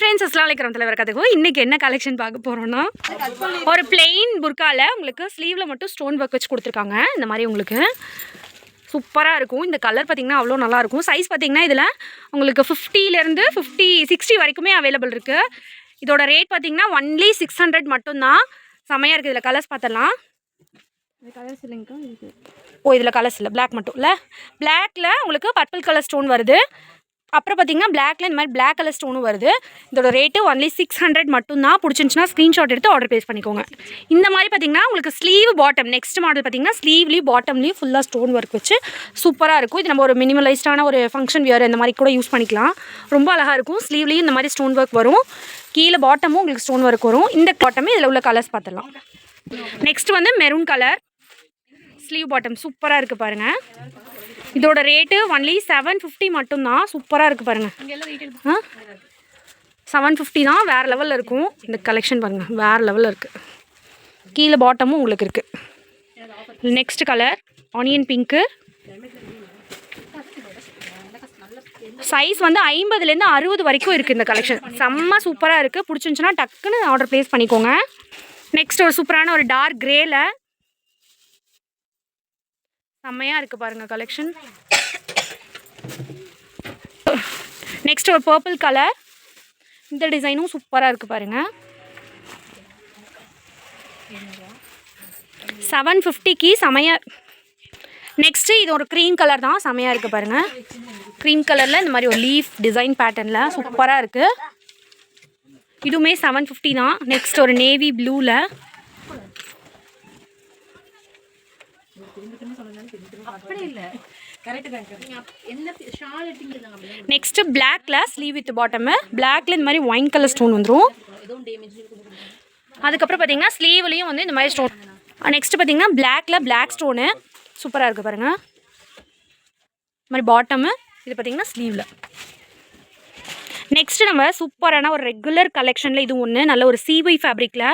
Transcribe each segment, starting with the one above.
Friends அஸ்லாம் வலைக்கம் தலைவர் கதைக்கோ இன்றைக்கி என்ன கலெக்ஷன் பார்க்க போகிறோன்னா ஒரு பிளெயின் புர்காவில் உங்களுக்கு ஸ்லீவில் மட்டும் ஸ்டோன் ஒர்க் வச்சு கொடுத்துருக்காங்க. இந்த மாதிரி உங்களுக்கு சூப்பராக இருக்கும். இந்த கலர் பார்த்திங்கன்னா அவ்வளோ நல்லாயிருக்கும் சைஸ் பார்த்திங்கன்னா இதில் உங்களுக்கு ஃபிஃப்டிலேருந்து ஃபிஃப்டி சிக்ஸ்டி வரைக்குமே அவைலபிள் இருக்குது இதோட ரேட் பார்த்திங்கன்னா ஒன்லி சிக்ஸ் ஹண்ட்ரட் மட்டும்தான். செமையாக இருக்குது இதில் கலர்ஸ் பார்த்தலாம் கலர்ஸ் இல்லைங்கக்கா ஓ இதில் கலர்ஸ் இல்லை. Black மட்டும் இல்லை? பிளாக்ல உங்களுக்கு பர்பிள் கலர் ஸ்டோன் வருது. அப்புறம் பார்த்தீங்கன்னா பிளாக்ல இந்த மாதிரி பிளாக் கலர் ஸ்டோனும் வருது. இதோட ரேட்டு ஒன்லி சிக்ஸ் ஹண்ட்ரட் மட்டும்தான். பிடிச்சிருந்துச்சுன்னா ஸ்க்ரீன்ஷாட் எடுத்து ஆர்டர் பேஸ் பண்ணிக்கோங்க. இந்த மாதிரி பார்த்தீங்கன்னா உங்களுக்கு ஸ்லீவ் பாட்டம் நெக்ஸ்ட் மாடல் பார்த்தீங்கன்னா ஸ்லீவ்லேயும் பாட்டம்லேயும் ஃபுல்லாக ஸ்டோன் ஒர்க் வச்சு சூப்பராக இருக்கும். இது நம்ம ஒரு மினிமலைஸ்டான ஒரு ஃபங்க்ஷன் வியர் இந்த மாதிரி கூட யூஸ் பண்ணிக்கலாம். ரொம்ப அழகாக இருக்கும். ஸ்லீவ்லேயும் இந்த மாதிரி ஸ்டோன் ஒர்க் வரும். கீழே பாட்டமும் உங்களுக்கு ஸ்டோன் ஒர்க் வரும். இந்த பாட்டமே இதில் உள்ள கலர்ஸ் பார்த்துடலாம். நெக்ஸ்ட் வந்து மெரூன் கலர் ஸ்லீவ் பாட்டம் சூப்பராக இருக்குது பாருங்கள் இதோட ரேட்டு ஒன்லி செவன் ஃபிஃப்டி மட்டும்தான். சூப்பராக இருக்குது பாருங்கள் ஆ? செவன் ஃபிஃப்டி தான் வேறு லெவலில் இருக்கும். இந்த கலெக்ஷன் பாருங்கள் வேறு லெவலில் இருக்குது கீழே பாட்டமும் உங்களுக்கு இருக்குது next colour onion pink size வந்து ஐம்பதுலேருந்து அறுபது வரைக்கும் இருக்குது இந்த கலெக்ஷன் செம்ம சூப்பராக இருக்குது பிடிச்சிருந்துச்சுன்னா டக்குன்னு ஆர்டர் ப்ளேஸ் பண்ணிக்கோங்க. நெக்ஸ்ட் ஒரு சூப்பரான ஒரு டார்க் க்ரேயில் செம்மையாக இருக்குது பாருங்கள் கலெக்ஷன் நெக்ஸ்ட் ஒரு பர்பிள் கலர் இந்த டிசைனும் சூப்பராக இருக்குது பாருங்கள் செவன் ஃபிஃப்டிக்கு செமையாக நெக்ஸ்ட்டு இது ஒரு க்ரீம் கலர் தான் செமையாக இருக்குது பாருங்கள் க்ரீம் கலரில் இந்த மாதிரி ஒரு லீஃப் டிசைன் பேட்டர்னில் சூப்பராக இருக்குது இதுவுமே செவன் ஃபிஃப்டி தான். நெக்ஸ்ட் ஒரு நேவி ப்ளூவில் அப்படி இல்லை. கரெக்டு தான் என்ன ஷால் எடுத்தீங்க அப்படி நெக்ஸ்ட்டு பிளாக்ல ஸ்லீவ் வித் பாட்டமு பிளாக்ல இந்த மாதிரி ஒயின் கலர் ஸ்டோன் வந்துடும் எதுவும் டேமேஜ் அதுக்கப்புறம் பார்த்தீங்கன்னா ஸ்லீவ்லேயும் வந்து இந்த மாதிரி ஸ்டோன் நெக்ஸ்ட் பார்த்தீங்கன்னா பிளாக்ல பிளாக் ஸ்டோனு சூப்பராக இருக்குது பாருங்கள் இந்த மாதிரி பாட்டமு இது பார்த்தீங்கன்னா ஸ்லீவில் நெக்ஸ்ட் நம்ம சூப்பரான ஒரு ரெகுலர் கலெக்ஷனில் இது ஒன்று நல்ல ஒரு சிவை ஃபேப்ரிக்கில்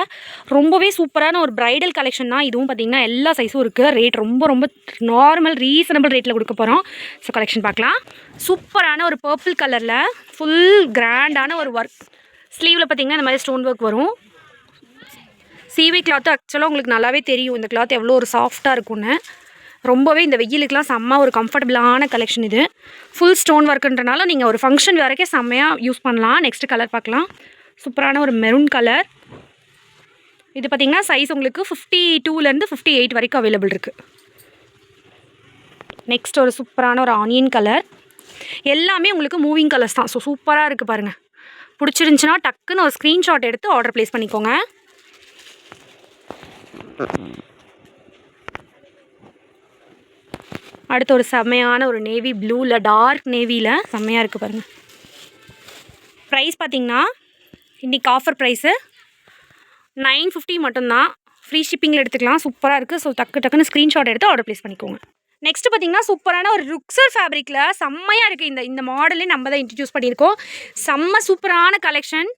ரொம்பவே சூப்பரான ஒரு ப்ரைடல் கலெக்ஷன் தான் இதுவும் பார்த்தீங்கன்னா எல்லா சைஸும் இருக்குது ரேட் ரொம்ப ரொம்ப நார்மல் ரீசனபிள் ரேட்டில் கொடுக்க போகிறோம் ஸோ கலெக்ஷன் பார்க்கலாம். சூப்பரான ஒரு பர்பிள் கலரில் ஃபுல் கிராண்டான ஒரு ஒர்க் ஸ்லீவில் பார்த்தீங்கன்னா இந்த மாதிரி ஸ்டோன் ஒர்க் வரும். சிவி கிளாத்து ஆக்சுவலாக உங்களுக்கு நல்லாவே தெரியும். இந்த கிளாத் எவ்வளோ ஒரு சாஃப்டாக இருக்கும்னு. ரொம்பவே இந்த வெயிலுக்கெலாம் செம்ம ஒரு கம்ஃபர்டபுளான கலெக்ஷன் இது. ஃபுல் ஸ்டோன் ஒர்க்குன்றனால நீங்கள் ஒரு ஃபங்க்ஷன் வரைக்கும் செம்மையாக யூஸ் பண்ணலாம். நெக்ஸ்ட் கலர் பார்க்கலாம். சூப்பரான ஒரு மெரூன் கலர் இது பார்த்திங்கன்னா சைஸ் உங்களுக்கு ஃபிஃப்டி டூலேருந்து ஃபிஃப்டி எயிட் வரைக்கும் அவைலபிள் இருக்குது நெக்ஸ்ட் ஒரு சூப்பரான ஒரு ஆனியன் கலர் எல்லாமே உங்களுக்கு மூவிங் கலர்ஸ் தான். ஸோ சூப்பராக இருக்குது பாருங்கள் பிடிச்சிருந்துச்சுன்னா டக்குன்னு ஒரு ஸ்க்ரீன்ஷாட் எடுத்து ஆர்டர் ப்ளேஸ் பண்ணிக்கோங்க. அடுத்து ஒரு செம்மையான ஒரு நேவி ப்ளூவில் டார்க் நேவியில் செம்மையாக இருக்குது பாருங்கள் ப்ரைஸ் பார்த்தீங்கன்னா இன்றைக்கி ஆஃபர் ப்ரைஸு நைன் ஃபிஃப்டி மட்டும்தான். ஃப்ரீ ஷிப்பிங்கில் எடுத்துக்கலாம். சூப்பராக இருக்குது ஸோ டக்கு டக்குன்னு ஸ்க்ரீன்ஷாட் எடுத்து ஆர்டர் ப்ளேஸ் பண்ணிக்கோங்க. நெக்ஸ்ட் பார்த்தீங்கன்னா சூப்பரான ஒரு ருக்ஸர் ஃபேப்ரிக்கில் செம்மையாக இருக்குது இந்த இந்த மாடலே நம்ம தான் இன்ட்ரடியூஸ் பண்ணியிருக்கோம். செம்ம சூப்பரான கலெக்ஷன்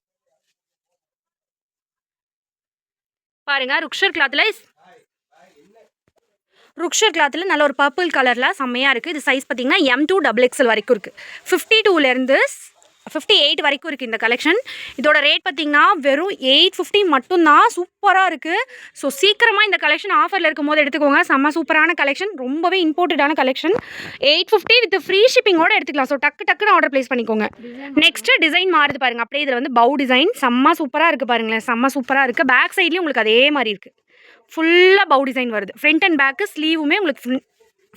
பாருங்கள் ருக்ஷர் கிளாத்தில் ருக்ஷர் கிளாத்தில் நல்ல ஒரு பர்பிள் கலரில் செம்மையாக இருக்குது இது சைஸ் பார்த்தீங்கன்னா எம் டூ டபுள் எக்ஸல் வரைக்கும் இருக்குது ஃபிஃப்டி டூலேருந்து ஃபிஃப்டி எயிட் வரைக்கும் இருக்குது இந்த கலெக்ஷன் இதோட ரேட் பார்த்தீங்கன்னா வெறும் எயிட் ஃபிஃப்டி மட்டும்தான் சூப்பராக இருக்குது ஸோ சீக்கிரமாக இந்த கலெக்ஷன் ஆஃபரில் இருக்கும் போது எடுத்துக்கோங்க. செம்ம சூப்பரான கலெக்ஷன் ரொம்பவே இம்போர்ட்டடான collection eight fifty with free ஷிப்பிங்கோட எடுத்துக்கலாம். ஸோ டக்கு டக்குன்னு ஆர்டர் ப்ளேஸ் பண்ணிக்கோங்க. நெக்ஸ்ட்டு டிசைன் மாறுது பாருங்கள் அப்படியே இதில் வந்து பவு டிசைன் செம்ம சூப்பராக இருக்குது பாருங்களேன். செம்ம சூப்பராக இருக்குது பேக் சைட்லேயும் உங்களுக்கு அதே மாதிரி இருக்குது ஃபுல்லாக பவு டிசைன் வருது. ஃப்ரண்ட் அண்ட் பேக்கு ஸ்லீவுமே உங்களுக்கு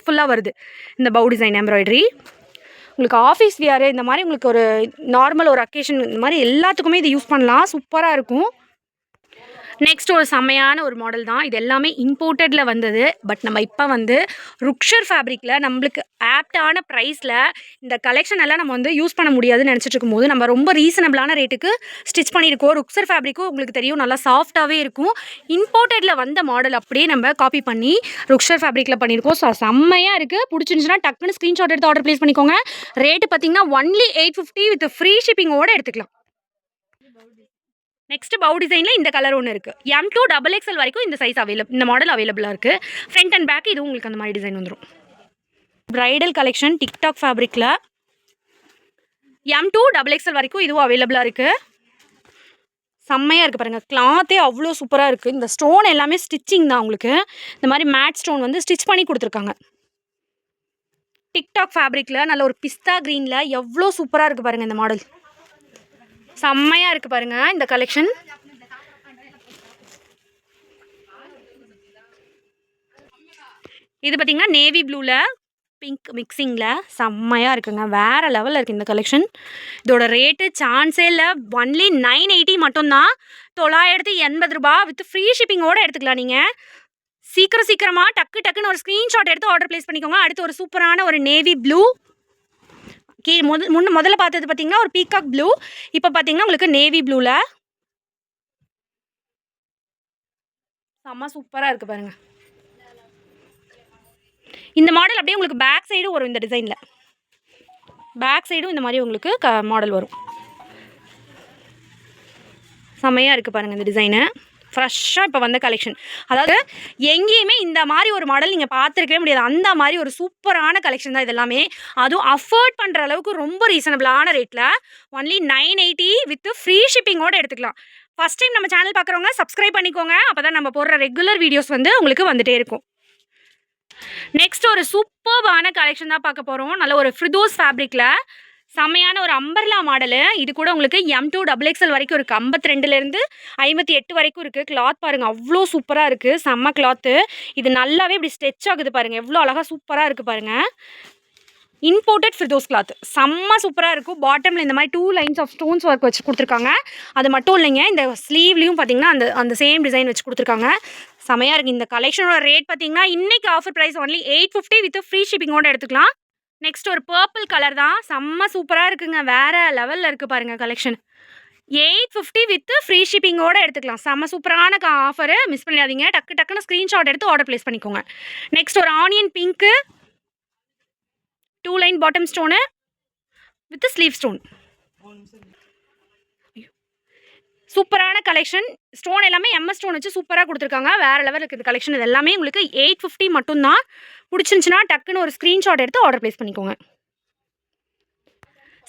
ஃபுல்லாக வருது. இந்த பவு டிசைன் எம்ப்ராய்டரி உங்களுக்கு ஆஃபீஸ் வியர் இந்த மாதிரி உங்களுக்கு ஒரு நார்மல் ஒரு அக்கேஷன் இந்த மாதிரி எல்லாத்துக்குமே இது யூஸ் பண்ணலாம். சூப்பராக இருக்கும். நெக்ஸ்ட் ஒரு செம்மையான ஒரு மாடல் தான். இது எல்லாமே இம்போர்ட்டடில் வந்தது. பட் நம்ம இப்போ வந்து ருக்ஷர் ஃபேப்ரிக்கில் நம்மளுக்கு ஆப்டான ப்ரைஸில் இந்த கலெக்ஷன் எல்லாம் நம்ம வந்து யூஸ் பண்ண முடியாதுன்னு நினச்சிட்டு இருக்கும்போது நம்ம ரொம்ப ரீசனபிளான ரேட்டுக்கு ஸ்டிச் பண்ணியிருக்கோம். ருக்ஷர் ஃபேப்ரிக்கும் உங்களுக்கு தெரியும் நல்லா சாஃப்டாகவே இருக்கும். இம்போர்ட்டடில் வந்த மாடல் அப்படியே நம்ம காப்பி பண்ணி ருக்ஷர் ஃபேப்ரிக்கில் பண்ணியிருக்கோம். ஸோ செம்மையாக இருக்குது பிடிச்சிருந்துச்சுன்னா டக்குன்னு ஸ்க்ரீன்ஷாட் எடுத்து ஆர்டர் ப்ளேஸ் பண்ணிக்கோங்க. ரேட்டு பார்த்தீங்கன்னா only eight fifty with free ஷிப்பிங்கோடு எடுத்துக்கலாம். நெக்ஸ்ட் பவு டிசைனில் இந்த கலர் ஒன்று இருக்குது எம் டூ டபுள் எக்ஸல் வரைக்கும் இந்த சைஸ் அவைலபிள் இந்த மாடல் அவைலபிளாக இருக்குது ஃப்ரண்ட் அண்ட் பேக் இது உங்களுக்கு அந்த மாதிரி டிசைன் வந்துடும் ப்ரைடல் கலெக்ஷன் டிக்டாக் ஃபேப்ரிக்கில் எம் டூ டபுள் எக்ஸல் வரைக்கும் இதுவும் அவைலபிளாக இருக்குது செம்மையாக இருக்குது பாருங்கள் கிளாத்தே அவ்வளோ சூப்பராக இருக்குது இந்த ஸ்டோன் எல்லாமே ஸ்டிச்சிங் தான் உங்களுக்கு. இந்த மாதிரி மேட் ஸ்டோன் வந்து ஸ்டிச் பண்ணி கொடுத்துருக்காங்க. டிக்டாக் ஃபேப்ரிக்கில் நல்ல ஒரு பிஸ்தா க்ரீனில் எவ்வளோ சூப்பராக இருக்குது பாருங்கள் இந்த மாடல் செம்மையாக இருக்குது பாருங்கள் இந்த கலெக்ஷன் இது பார்த்தீங்கன்னா நேவி ப்ளூவில் பிங்க் மிக்சிங்கில் செம்மையாக இருக்குங்க. வேறு லெவலில் இருக்குது இந்த கலெக்ஷன் இதோட ரேட்டு சான்ஸே இல்லை. ஒன்லி நைன் எயிட்டி மட்டும்தான். தொள்ளாயிரத்தி எண்பது ரூபா வித் ஃப்ரீ ஷிப்பிங்கோடு எடுத்துக்கலாம் நீங்கள் சீக்கிரம் சீக்கிரமாக டக்கு டக்குன்னு ஒரு ஸ்க்ரீன்ஷாட் எடுத்து ஆர்டர் ப்ளேஸ் பண்ணிக்கோங்க. அடுத்து ஒரு சூப்பரான ஒரு நேவி ப்ளூ கீ முத முன்ன முதல்ல பார்த்தது பார்த்தீங்கன்னா ஒரு பீகாக் ப்ளூ இப்போ பார்த்தீங்கன்னா உங்களுக்கு நேவி ப்ளூவில் செம்ம சூப்பராக இருக்குது பாருங்கள் இந்த மாடல் அப்படியே உங்களுக்கு பேக் சைடும் வரும் இந்த டிசைனில் பேக் சைடும் இந்த மாதிரி உங்களுக்கு க மாடல் வரும். செம்மையாக இருக்குது பாருங்கள் இந்த டிசைனு ஃப்ரெஷ்ஷாக இப்போ வந்த கலெக்ஷன் அதாவது எங்கேயுமே இந்த மாதிரி ஒரு மாடல் நீங்கள் பார்த்துருக்கவே முடியாது. அந்த மாதிரி ஒரு சூப்பரான கலெக்ஷன் தான் இதெல்லாமே. அதுவும் அஃபோர்ட் பண்ணுற அளவுக்கு ரொம்ப ரீசனபிளான ரேட்டில் only nine eighty with free ஷிப்பிங்கோடு எடுத்துக்கலாம். ஃபஸ்ட் டைம் நம்ம சேனல் பார்க்குறவங்க சப்ஸ்கிரைப் பண்ணிக்கோங்க. அப்போ தான் நம்ம போடுற ரெகுலர் வீடியோஸ் வந்து உங்களுக்கு வந்துகிட்டே இருக்கும். நெக்ஸ்ட் ஒரு சூப்பர்பான கலெக்ஷன் தான் பார்க்க போகிறோம் நல்ல ஒரு ஃப்ரிதோஸ் ஃபேப்ரிக்கில் செம்மையான ஒரு அம்பர்லா மாடலு. இது கூட உங்களுக்கு எம் டூ டபுள் எக்ஸ்எல் வரைக்கும் இருக்குது ஐம்பத்தி ரெண்டுலேருந்து ஐம்பத்தி எட்டு வரைக்கும் இருக்குது கிளாத் பாருங்கள் அவ்வளோ சூப்பராக இருக்குது செம்ம கிளாத்து இது நல்லாவே இப்படி ஸ்ட்ரெச் ஆகுது பாருங்கள் எவ்வளோ அழகாக சூப்பராக இருக்குது பாருங்கள் இம்போர்ட்டட் ஃபிர்தோஸ் கிளாத் செம்ம சூப்பராக இருக்கும். பாட்டமில் இந்த மாதிரி two lines of stones work வச்சு கொடுத்துருக்காங்க. அது மட்டும் இல்லைங்க இந்த ஸ்லீவ்லேயும் பார்த்தீங்கன்னா அந்த அந்த சேம் டிசைன் வச்சு கொடுத்துருக்காங்க. செமையாக இருக்குது இந்த கலெக்ஷனோட ரேட் பார்த்தீங்கன்னா இன்னைக்கு offer price only eight fifty with free ஷிப்பிங்கோடு எடுத்துக்கலாம். நெக்ஸ்ட் ஒரு பர்பிள் கலர் தான். செம்ம சூப்பராக இருக்குங்க. வேறு லெவலில் இருக்குது பாருங்கள் collection eight fifty with free ஷிப்பிங்கோடு எடுத்துக்கலாம். செம்ம சூப்பரான ஆஃபரு மிஸ் பண்ணிடாதீங்க. டக்கு டக்குன்னு ஸ்க்ரீன்ஷாட் எடுத்து ஆர்டர் ப்ளேஸ் பண்ணிக்கோங்க. நெக்ஸ்ட் ஒரு onion pink two line bottom stone with sleeve stone சூப்பரான கலெக்ஷன் ஸ்டோன் எல்லாமே எம்எஸ் ஸ்டோன் வச்சு சூப்பராக கொடுத்துருக்காங்க. வேறு லெவல் இருக்குது கலெக்ஷன் இது எல்லாமே உங்களுக்கு எயிட் ஃபிஃப்டி மட்டும்தான். பிடிச்சிருந்துச்சுன்னா டக்குன்னு ஒரு ஸ்க்ரீன்ஷாட் எடுத்து ஆர்டர் ப்ளேஸ் பண்ணிக்கோங்க.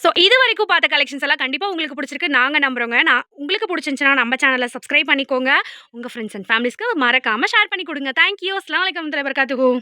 ஸோ இது வரைக்கும் பார்த்த கலெக்ஷன்ஸ் எல்லாம் கண்டிப்பாக உங்களுக்கு பிடிச்சிருக்கு. நாங்கள் நம்புறோங்க நான் உங்களுக்கு பிடிச்சிருந்துச்சுன்னா நம்ம சேனலை சப்ஸ்கிரைப் பண்ணிக்கோங்க. உங்கள் ஃப்ரெண்ட்ஸ் அண்ட் ஃபேமிலிஸ்க்கு மறக்காமல் ஷேர் பண்ணி கொடுங்க. தேங்க்யூ அஸ்லாம் வலைக்கம் வரகாத்துக்கும்